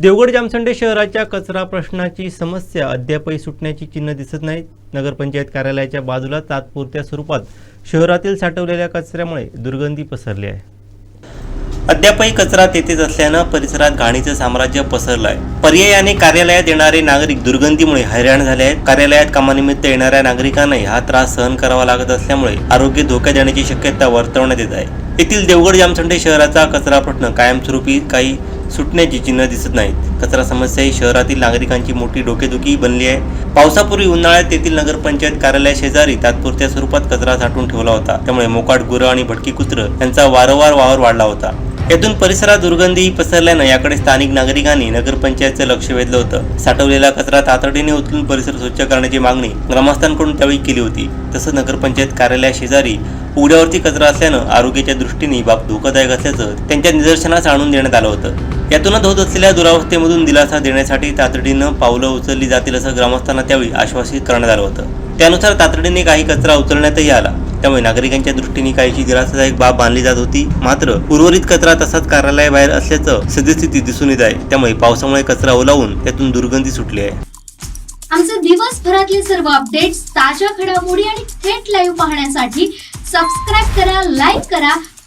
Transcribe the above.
Devgad Jamsande शहराच्या कचरा प्रश्नाची समस्या अद्यापही सुटण्याची चिन्ह दिसत नाहीत. नगरपंचायत कार्यालयाच्या बाजूला तात्पुरत्या स्वरूपात शहरातील साठवलेल्या कचऱ्यामुळे दुर्गंधी पसरली आहे. अद्यापही कचरा तेथेच असल्यानं परिसरात घाणीचं साम्राज्य पसरलं आहे पर्यायाने कार्यालयात येणारे नागरिक दुर्गंधीमुळे हैराण झाले आहेत. कार्यालयात कामानिमित्त येणाऱ्या नागरिकांनाही हा त्रास सहन करावा लागत असल्यामुळे आरोग्य धोक्यात येण्याची शक्यता वर्तवण्यात येत आहे. येथील देवगड जामसंडे शहराचा कचरा प्रश्न कायमस्वरूपी काही सुटण्याची चिन्ह दिसत नाहीत. कचरा समस्या ही शहरातील नागरिकांची मोठी डोकेदुखी बनली आहे. पावसापूर्वी उन्हाळ्यात तेथील नगरपंचायत कार्यालय शेजारी तात्पुरत्या स्वरूपात कचरा साठवून ठेवला होता. त्यामुळे मोकाट गुरं आणि भटकी कुत्र यांचा वारंवार वावर वाढला होता. यातून परिसरात दुर्गंधीही पसरल्यानं याकडे स्थानिक नागरिकांनी नगरपंचायतचं लक्ष वेधलं होतं. साठवलेला कचरा तातडीने उचलून परिसर स्वच्छ करण्याची मागणी ग्रामस्थांकडून त्यावेळी केली होती. तसंच नगरपंचायत कार्यालयाशेजारी उघड्यावरती कचरा असल्यानं आरोग्याच्या दृष्टीने बाब धोकादायक असल्याचं त्यांच्या निदर्शनास आणून देण्यात आलं होतं. यातूनच होत असलेल्या दुरावस्थेमधून दिलासा देण्यासाठी तातडीनं पावलं उचलली जातील असं ग्रामस्थांना त्यावेळी आश्वासित करण्यात आलं होतं. त्यानुसार तातडीने काही कचरा उचलण्यातही आला. त्यामुळे नागरिकांच्या दृष्टीने काहीशी दिलासादायक बाब मानली जात होती. मात्र उर्वरित कचरा तसाच कार्यालयाबाहेर असल्याचं सद्यस्थिती दिसून येत आहे. त्यामुळे पावसामुळे कचरा ओलावून त्यातून दुर्गंधी सुटली आहे. आमचे दिवसभरातले सर्व अपडेट्स ताज्या घडामोडी आणि थेट लाईव्ह पाहण्यासाठी सबस्क्राईब करा लाईक करा